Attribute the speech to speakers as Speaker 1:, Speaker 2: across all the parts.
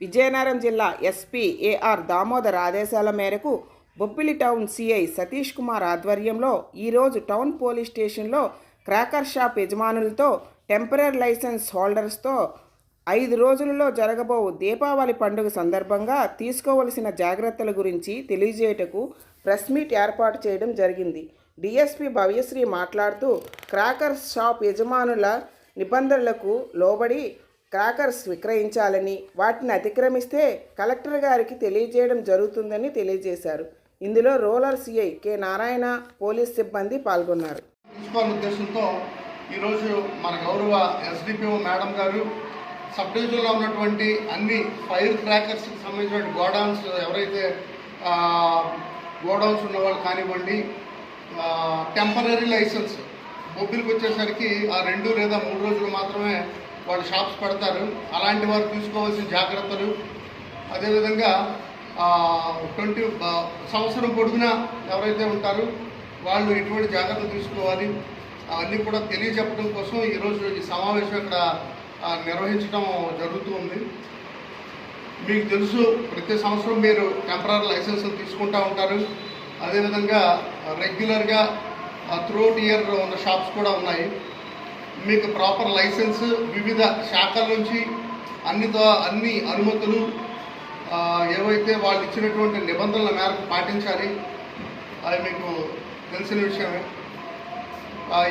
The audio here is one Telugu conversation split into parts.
Speaker 1: విజయనగరం జిల్లా ఎస్పీ ఏఆర్ దామోదర్ ఆదేశాల మేరకు బొబ్బిలి టౌన్ సిఐ సతీష్ కుమార్ ఆధ్వర్యంలో ఈరోజు టౌన్ పోలీస్ స్టేషన్లో క్రాకర్ షాప్ యజమానులతో టెంపరీ లైసెన్స్ హోల్డర్స్తో ఐదు రోజులలో జరగబో దీపావళి పండుగ సందర్భంగా తీసుకోవలసిన జాగ్రత్తల గురించి తెలియజేయటకు ప్రెస్ మీట్ ఏర్పాటు చేయడం జరిగింది. డిఎస్పి భవ్యశ్రీ మాట్లాడుతూ క్రాకర్స్ షాప్ యజమానుల నిబంధనలకు లోబడి క్రాకర్స్ విక్రయించాలని వాటిని అతిక్రమిస్తే కలెక్టర్ గారికి తెలియజేయడం జరుగుతుందని తెలియజేశారు. ఇందులో rural CI K Narayana police సిబ్బంది పాల్గొన్నారు.
Speaker 2: తీసుకోవాలనే ఉద్దేశంతో ఈరోజు మన గౌరవ ఎస్డిపిఓ మేడం గారు సబ్ డివిజన్లో ఉన్నటువంటి అన్ని ఫైర్ క్రాకర్స్కి సంబంధించిన గోడౌన్స్ ఎవరైతే గోడౌన్స్ ఉన్నవాళ్ళు కానివ్వండి టెంపరీ లైసెన్స్ బొబ్బిలికి వచ్చేసరికి ఆ రెండు లేదా మూడు రోజులు మాత్రమే వాళ్ళు షాప్స్ పెడతారు. అలాంటి వారు తీసుకోవాల్సిన జాగ్రత్తలు. అదేవిధంగా ట్వంటీ సంవత్సరం పొడుగునా ఎవరైతే ఉంటారో వాళ్ళు ఎటువంటి జాగ్రత్తలు తీసుకోవాలి. అవన్నీ కూడా తెలియజెప్పడం కోసం ఈరోజు ఈ సమావేశం ఇక్కడ నిర్వహించడం జరుగుతూ ఉంది. మీకు తెలుసు ప్రతి సంవత్సరం మీరు టెంపరీ లైసెన్స్ తీసుకుంటూ ఉంటారు. అదేవిధంగా రెగ్యులర్గా త్రూఅవుట్ ఇయర్ ఉన్న షాప్స్ కూడా ఉన్నాయి. మీకు ప్రాపర్ లైసెన్స్ వివిధ శాఖల నుంచి అన్నితో అన్ని అనుమతులు ఏవైతే వాళ్ళు ఇచ్చినటువంటి నిబంధనల మేరకు పాటించాలి అది మీకు తెలిసిన విషయమే.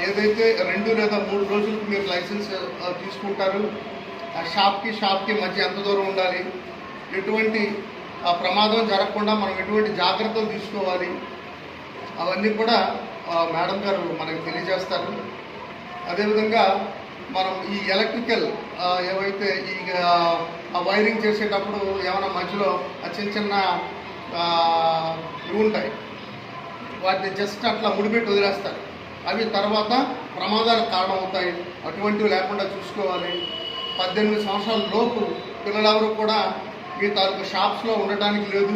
Speaker 2: ఏదైతే రెండు లేదా మూడు రోజులకు మీరు లైసెన్స్ తీసుకుంటారు ఆ షాప్కి షాప్కి మధ్య ఎంత దూరం ఉండాలి ఎటువంటి ఆ, ప్రమాదం జరగకుండా మనం ఎటువంటి జాగ్రత్తలు తీసుకోవాలి అవన్నీ కూడా మేడం గారు మనకు తెలియజేస్తారు. అదేవిధంగా మనం ఈ ఎలక్ట్రికల్ ఏవైతే ఈ ఆ, వైరింగ్ చేసేటప్పుడు ఏమైనా మధ్యలో ఆ చిన్న చిన్న ఇవి ఉంటాయి. వాటిని జస్ట్ అట్లా ముడిపెట్టి వదిలేస్తారు. అవి తర్వాత ప్రమాదాలకు కారణమవుతాయి. అటువంటివి లేకుండా చూసుకోవాలి. పద్దెనిమిది సంవత్సరాల లోపు పిల్లలెవరూ కూడా మీ తాలూకు షాప్స్లో ఉండటానికి లేదు.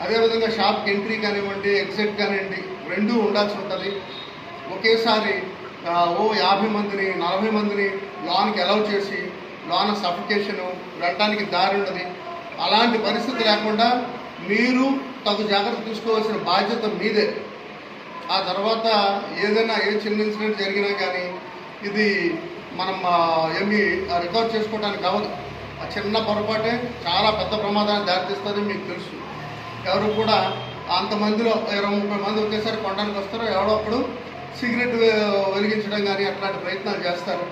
Speaker 2: అదేవిధంగా షాప్కి ఎంట్రీ కానివ్వండి ఎగ్జిట్ కానివ్వండి రెండూ ఉండాల్సి ఉంటుంది. ఒకేసారి ఓ యాభై మందిని నలభై మందిని లోన్కి అలౌ చేసి లోన సఫికేషను వెళ్ళడానికి దారి ఉన్నది అలాంటి పరిస్థితి లేకుండా మీరు తగు జాగ్రత్త తీసుకోవాల్సిన బాధ్యత మీదే. ఆ తర్వాత ఏదైనా ఏ చిన్న ఇన్సిడెంట్ జరిగినా కానీ ఇది మనం ఏమి రికవర్ చేసుకోవడానికి అవ్వదు ఆ చిన్న పొరపాటే చాలా పెద్ద ప్రమాదాన్ని దారితీస్తుంది మీకు తెలుసు. ఎవరు కూడా అంతమందిలో ఇరవై ముప్పై మంది ఒకేసారి కొనడానికి వస్తారో ఎవడప్పుడు సిగరెట్ వెలిగించడం కానీ అట్లాంటి ప్రయత్నాలు చేస్తారు.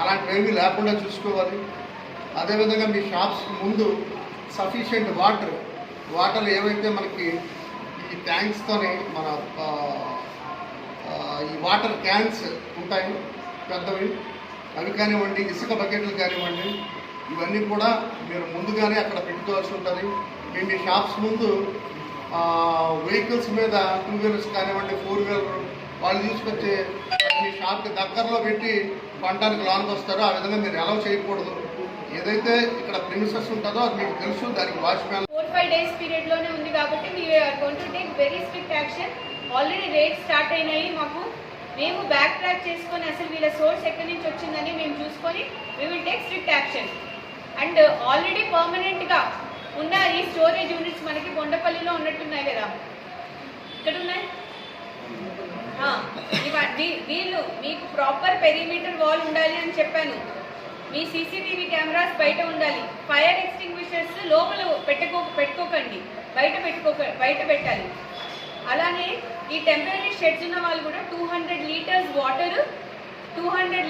Speaker 2: అలాంటివి ఏమీ లేకుండా చూసుకోవాలి. అదేవిధంగా మీ షాప్స్ ముందు సఫిషియెంట్ వాటర్ వాటర్ ఏవైతే మనకి ఈ ట్యాంక్స్తోనే మన ఈ వాటర్ క్యాన్స్ ఉంటాయి పెద్దవి అవి కానివ్వండి ఇసుక బకెట్లు కానివ్వండి ఇవన్నీ కూడా మీరు ముందుగానే అక్కడ పెట్టుకోవాల్సి ఉంటుంది. మీ షాప్స్ ముందు వెహికల్స్ మీద టూ వీలర్స్ కానివ్వండి ఫోర్ వీలర్ వాళ్ళు తీసుకొచ్చి మీ షాప్కి దగ్గరలో పెట్టి పంటానికి లోన్కి వస్తారో ఆ విధంగా మీరు ఎలా చేయకూడదు. ఏదైతే ఇక్కడ ప్రిన్సెస్ ఉంటుందో అది మీకు తెలుసు దానికి వాచ్మ్యాన్
Speaker 3: ఫోర్ ఫైవ్ డేస్ పీరియడ్లోనే ఉంది కాబట్టి we're gonna take very strict action already rates start అయినాయి మాకు. మేము బ్యాక్ ట్రాక్ చేసుకొని అసలు వీళ్ళ సోర్స్ ఎక్కడి నుంచి వచ్చిందని మేము చూసుకొని we will take strict action and already పర్మనెంట్గా ఉన్న ఈ స్టోరేజ్ యూనిట్స్ మనకి బొండపల్లిలో ఉన్నట్టున్నాయి కదా. ఇక్కడ ఉన్నాయి? వీళ్ళు మీకు ప్రాపర్ పెరిమీటర్ వాల్ ఉండాలి అని చెప్పాను. మీ సీసీటీవీ కెమెరాస్ బయట ఉండాలి. ఫైర్ ఎక్స్టింగ్విషర్స్ లోపల పెట్టుకో పెట్టుకోకండి. బయట పెట్టుకోక బయట పెట్టాలి. అలానే ఈ టెంపరీ షెడ్స్ ఉన్న వాళ్ళు కూడా two hundred litres water two hundred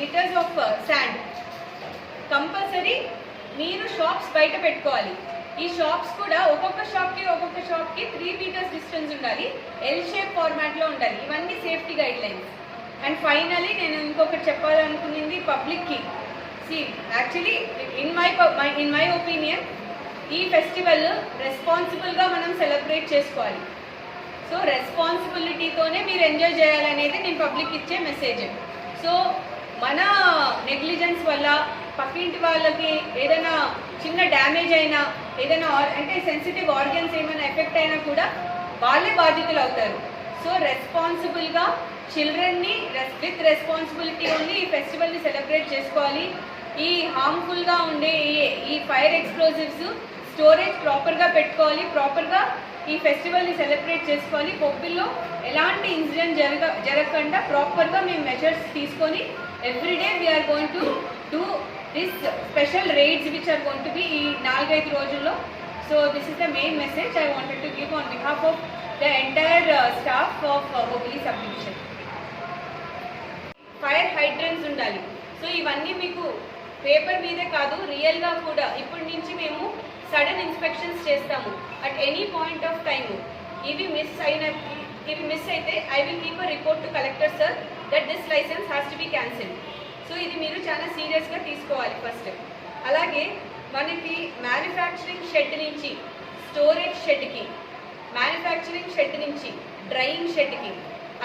Speaker 3: litres of sand compulsory మీరు షాప్స్ బయట పెట్టుకోవాలి. ఈ షాప్స్ కూడా ఒక్కొక్క షాప్కి ఒక్కొక్క షాప్కి త్రీ మీటర్స్ డిస్టెన్స్ ఉండాలి. ఎల్ షేప్ ఫార్మాట్లో ఉండాలి. ఇవన్నీ safety guidelines and finally నేను ఇంకొకటి చెప్పాలనుకున్నది పబ్లిక్కి see actually in my in my opinion ఈ ఫెస్టివల్ రెస్పాన్సిబుల్గా మనం సెలబ్రేట్ చేసుకోవాలి. సో రెస్పాన్సిబిలిటీతోనే మీరు ఎంజాయ్ చేయాలనేది నేను పబ్లిక్ ఇచ్చే మెసేజ్ సో మన నెగ్లిజెన్స్ వల్ల పక్కింటి వాళ్ళకి ఏదైనా చిన్న డ్యామేజ్ అయినా ఏదైనా అంటే సెన్సిటివ్ ఆర్గన్స్ ఏమైనా ఎఫెక్ట్ అయినా కూడా వాళ్ళే బాధితులు అవుతారు. సో రెస్పాన్సిబుల్గా చిల్డ్రన్ని విత్ రెస్పాన్సిబిలిటీ ఉండి ఈ ఫెస్టివల్ని సెలబ్రేట్ చేసుకోవాలి. ఈ హార్మ్ఫుల్గా ఉండే ఈ- ఈ ఫైర్ ఎక్స్ప్లోజివ్స్ స్టోరేజ్ ప్రాపర్గా పెట్టుకోవాలి. ప్రాపర్గా ఈ ఫెస్టివల్ని సెలబ్రేట్ చేసుకోవాలి. పొప్పిల్లో ఎలాంటి ఇన్సిడెంట్ జరగ జరగకుండా ప్రాపర్గా మేము మెజర్స్ తీసుకొని everyday we're going to do this special rates which are gonna be ఈ నాలుగైదు రోజుల్లో. So this is the main message I wanted to give on behalf of the entire staff of Bobbili sub division fire hydrants ఉండాలి. సో ఇవన్నీ మీకు పేపర్ మీదే కాదు రియల్గా కూడా ఇప్పటి నుంచి మేము సడన్ ఇన్స్పెక్షన్స్ చేస్తాము at any point of time ఇవి మిస్ అయిన ఇవి మిస్ అయితే I will keep a report to collector sir that this licence has to be cancel so ఇది మీరు చాలా సీరియస్గా తీసుకోవాలి ఫస్ట్ అలాగే మనకి మ్యానుఫ్యాక్చరింగ్ షెడ్ నుంచి స్టోరేజ్ షెడ్కి మ్యానుఫ్యాక్చరింగ్ షెడ్ నుంచి డ్రైయింగ్ షెడ్కి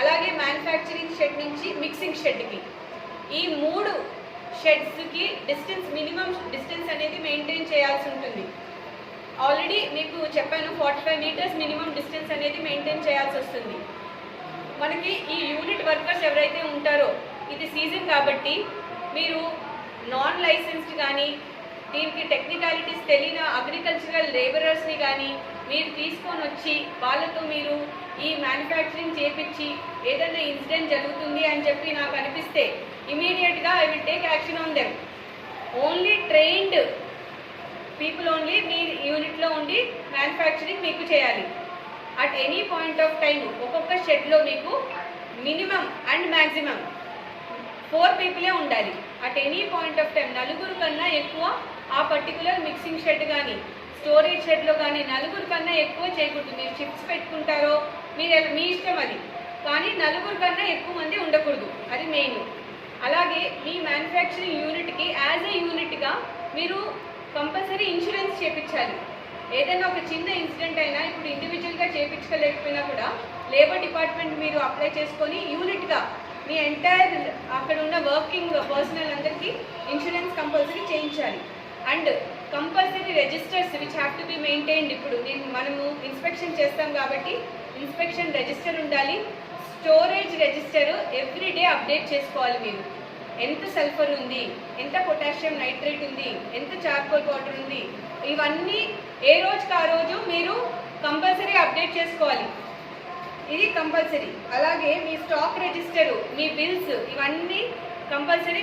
Speaker 3: అలాగే మ్యానుఫ్యాక్చరింగ్ షెడ్ నుంచి మిక్సింగ్ షెడ్కి ఈ మూడు షెడ్స్కి డిస్టెన్స్ మినిమం డిస్టెన్స్ అనేది మెయింటైన్ చేయాల్సి ఉంటుంది. ఆల్రెడీ మీకు చెప్పాను forty five metres minimum distance అనేది మెయింటైన్ చేయాల్సి వస్తుంది. మనకి ఈ యూనిట్ వర్కర్స్ ఎవరైతే ఉంటారో ఇది సీజన్ కాబట్టి మీరు నాన్ లైసెన్స్డ్ కానీ దీనికి టెక్నికాలిటీస్ తెలియని అగ్రికల్చరల్ లేబరర్స్ని కానీ మీరు తీసుకొని వచ్చి వాళ్ళతో మీరు ఈ మ్యానుఫ్యాక్చరింగ్ చేపించి ఏదైనా ఇన్సిడెంట్ జరుగుతుంది అని చెప్పి నాకు అనిపిస్తే ఇమీడియట్గా I will take action on them only trained people only మీ యూనిట్లో ఉండి మ్యానుఫ్యాక్చరింగ్ మీకు చేయాలి. At any point of time ఒక్కొక్క షెడ్లో మీకు మినిమం అండ్ మ్యాక్సిమం ఫోర్ పీపులే ఉండాలి. At any point of time నలుగురు కన్నా ఎక్కువ ఆ పర్టికులర్ మిక్సింగ్ షెడ్ కానీ స్టోరేజ్ షెడ్లో కానీ నలుగురు కన్నా ఎక్కువ చేయకూడదు. మీరు చిప్స్ పెట్టుకుంటారో మీరు ఎలా- మీ ఇష్టం అది. కానీ నలుగురు కన్నా ఎక్కువ మంది ఉండకూడదు. అది మెయిన్ అలాగే మీ మ్యానుఫ్యాక్చరింగ్ యూనిట్కి యాజ్ ఏ యూనిట్గా మీరు కంపల్సరీ ఇన్సూరెన్స్ చేపించాలి. ఏదైనా ఒక చిన్న ఇన్సిడెంట్ అయినా ఇప్పుడు ఇండివిజువల్గా చేయించుకోలేకపోయినా కూడా లేబర్ డిపార్ట్మెంట్ మీరు అప్లై చేసుకొని యూనిట్గా మీ ఎంటైర్ అక్కడ ఉన్న వర్కింగ్ పర్సనల్ అందరికీ ఇన్సూరెన్స్ కంపల్సరీ చేయించాలి. And compulsory registers which have to be maintained ఇప్పుడు నేను మనము ఇన్స్పెక్షన్ చేస్తాం కాబట్టి ఇన్స్పెక్షన్ రిజిస్టర్ ఉండాలి. Storage register every day update చేసుకోవాలి మీరు. ఎంత సల్ఫర్ ఉంది? ఎంత పొటాషియం నైట్రేట్ ఉంది? ఎంత చార్కోల్ పౌడర్ ఉంది? ఇవన్నీ ఏ రోజుకి ఆ రోజు మీరు కంపల్సరీ అప్డేట్ చేసుకోవాలి. ఇది కంపల్సరీ. అలాగే మీ స్టాక్ రిజిస్టరు మీ బిల్స్ ఇవన్నీ కంపల్సరీ